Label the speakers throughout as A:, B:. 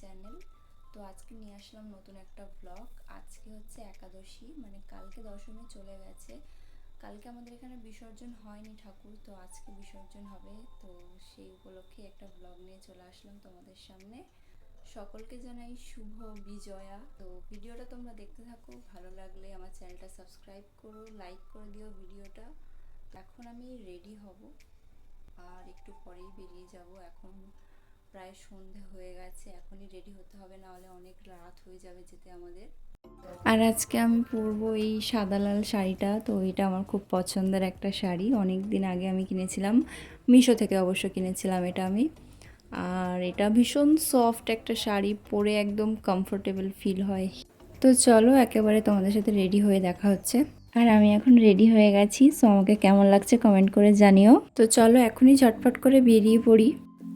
A: Channel তো আজকে নিয়ে আসলাম নতুন একটা ব্লগ আজকে হচ্ছে একাদশী মানে কালকে দশমী চলে গেছে। কালকে আমাদের এখানে বিসর্জন হয়নি ঠাকুর, তো আজকে বিসর্জন হবে। তো সেই উপলক্ষে একটা ব্লগ নিয়ে চলে আসলাম তোমাদের সামনে। সকলকে জানাই শুভ বিজয়া। তো ভিডিওটা তোমরা দেখতে থাকো, ভালো লাগলে আমার চ্যানেলটা সাবস্ক্রাইব করো লাইক করে দিও ভিডিওটা। এখন আমি রেডি হব। আর একটু পরেই বেরিয়ে যাব। এখন প্রায় সন্ধে হয়ে গেছে, এখনই রেডি হতে হবে না হলে অনেক রাত হয়ে যাবে যেতে আমাদের। আর আজকে আমি পরবো এই সাদা লাল শাড়িটা, তো এটা আমার খুব পছন্দের একটা শাড়ি। অনেক দিন আগে আমি কিনেছিলাম, মিশো থেকে অবশ্য কিনেছিলাম এটা আমি। আর এটা ভীষণ সফট একটা শাড়ি, পরে একদম কমফোর্টেবল ফিল হয়। তো চলো, একেবারে তোমাদের সাথে রেডি হয়ে দেখা হচ্ছে। আর আমি এখন রেডি হয়ে গেছি সো আমাকে কেমন লাগছে কমেন্ট করে জানিও। তো চলো, এখনই ঝটপট করে বেরিয়ে পড়ি।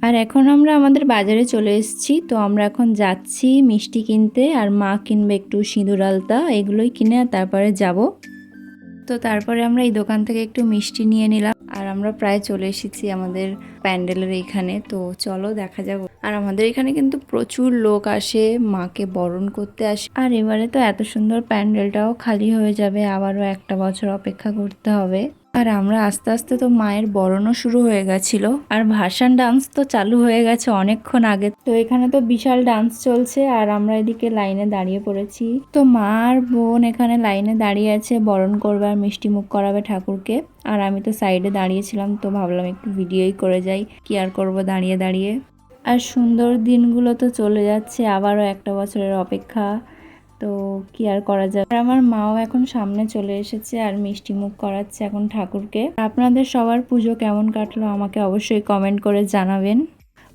A: আর এখন আমরা আমাদের বাজারে চলে এসেছি। তো আমরা এখন যাচ্ছি মিষ্টি কিনতে আর মা কিনবে একটু সিঁদুর, আলতা এগুলোই কিনে তারপরে যাব। তো তারপরে আমরা এই দোকান থেকে একটু মিষ্টি নিয়ে নিলাম আর আমরা প্রায় চলে এসেছি আমাদের প্যান্ডেলের এইখানে তো চলো দেখা যাক। আর আমাদের এখানে কিন্তু প্রচুর লোক আসে, মাকে বরণ করতে আসে। আর এবারে তো এত সুন্দর প্যান্ডেলটাও খালি হয়ে যাবে, আবারও একটা বছর অপেক্ষা করতে হবে। আর আমরা আস্তে আস্তে তো মায়ের বরণও শুরু হয়ে গেছিল। আর ভাসান ডান্স তো চালু হয়ে গেছে অনেকক্ষণ আগে। তো এখানে তো বিশাল ডান্স চলছে আর আমরা এদিকে লাইনে দাঁড়িয়ে পড়েছি। তো মা আর বোন এখানে লাইনে দাঁড়িয়ে আছে, বরণ করবে আর মিষ্টি মুখ করাবে ঠাকুরকে। আর আমি তো সাইডে দাঁড়িয়েছিলাম, তো ভাবলাম একটু ভিডিওই করে যাই, কি আর করব দাঁড়িয়ে দাঁড়িয়ে। আর সুন্দর দিনগুলো তো চলে যাচ্ছে, আবারও একটা বছরের অপেক্ষা। তো কি আর করা যাবে? আর আমার মাও এখন সামনে চলে এসেছে আর মিষ্টি মুখ করাচ্ছে এখন ঠাকুরকে। আপনাদের সবার পুজো কেমন কাটলো আমাকে অবশ্যই কমেন্ট করে জানাবেন।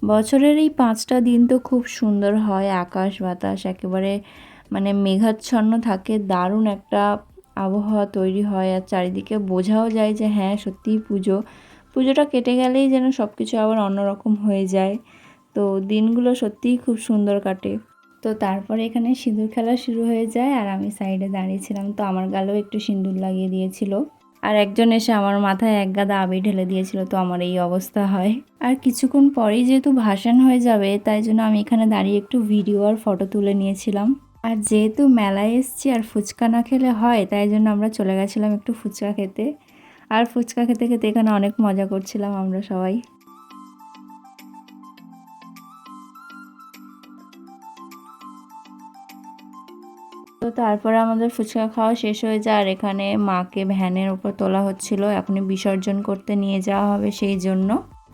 A: বছরের এই পাঁচটা দিন তো খুব সুন্দর হয়, আকাশ বাতাস, একেবারে মানে মেঘাচ্ছন্ন থাকে, দারুণ একটা আবহাওয়া তৈরি হয় আর চারিদিকে বোঝাও যায় যে হ্যাঁ সত্যিই পুজো। পুজোটা কেটে গেলেই যেন সব কিছু আবার অন্যরকম হয়ে যায়। তো দিনগুলো সত্যিই খুব সুন্দর কাটে। তো তারপরে এখানে সিঁদুর খেলা শুরু হয়ে যায় আর আমি সাইডে দাঁড়িয়েছিলাম। তো আমার গালেও একটু সিঁদুর লাগিয়ে দিয়েছিল। আর একজন এসে আমার মাথায় এক গাদা আবির ঢেলে দিয়েছিল, তো আমার এই অবস্থা হয়। আর কিছুক্ষণ পরেই যেহেতু ভাসান হয়ে যাবে, তাই জন্য আমি এখানে দাঁড়িয়ে একটু ভিডিও আর ফটো তুলে নিয়েছিলাম। আর যেহেতু মেলায় এসছি আর ফুচকা না খেলে হয়, তাই জন্য আমরা চলে গেছিলাম একটু ফুচকা খেতে। আর ফুচকা খেতে খেতে এখানে অনেক মজা করছিলাম আমরা সবাই। তো তারপরে আমাদের ফুচকা খাওয়া শেষ হয়ে যায়। আর এখানে মাকে ভ্যানের উপর তোলা হচ্ছিল। এখনই বিসর্জন করতে নিয়ে যাওয়া হবে সেই জন্য।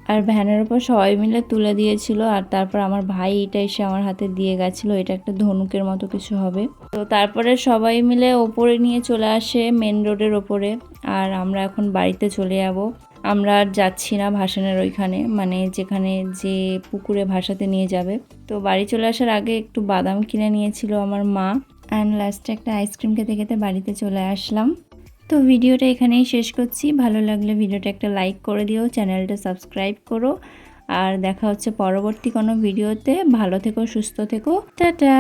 A: আর ভ্যানের উপর সবাই মিলে তুলে দিয়েছিল। আর তারপর আমার ভাই এটা এসে আমার হাতে দিয়ে গেছিল। এটা একটা ধনুকের মতো কিছু হবে। তো তারপরে সবাই মিলে ওপরে নিয়ে চলে আসে মেন রোডের ওপরে। আর আমরা এখন বাড়িতে চলে যাব। আমরা আর যাচ্ছি না ভাসানের ওইখানে। মানে যেখানে যে পুকুরে ভাসাতে নিয়ে যাবে। তো বাড়ি চলে আসার আগে একটু বাদাম কিনে নিয়েছিল আমার মা। অ্যান্ড লাস্টে একটা আইসক্রিম খেতে খেতে বাড়িতে চলে আসলাম। তো ভিডিওটা এখানেই শেষ করছি। ভালো লাগলে ভিডিওটা একটা লাইক করে দিও, চ্যানেলটা সাবস্ক্রাইব করো। আর দেখা হচ্ছে পরবর্তী কোনো ভিডিওতে। ভালো থেকো, সুস্থ থেকো। টাটা!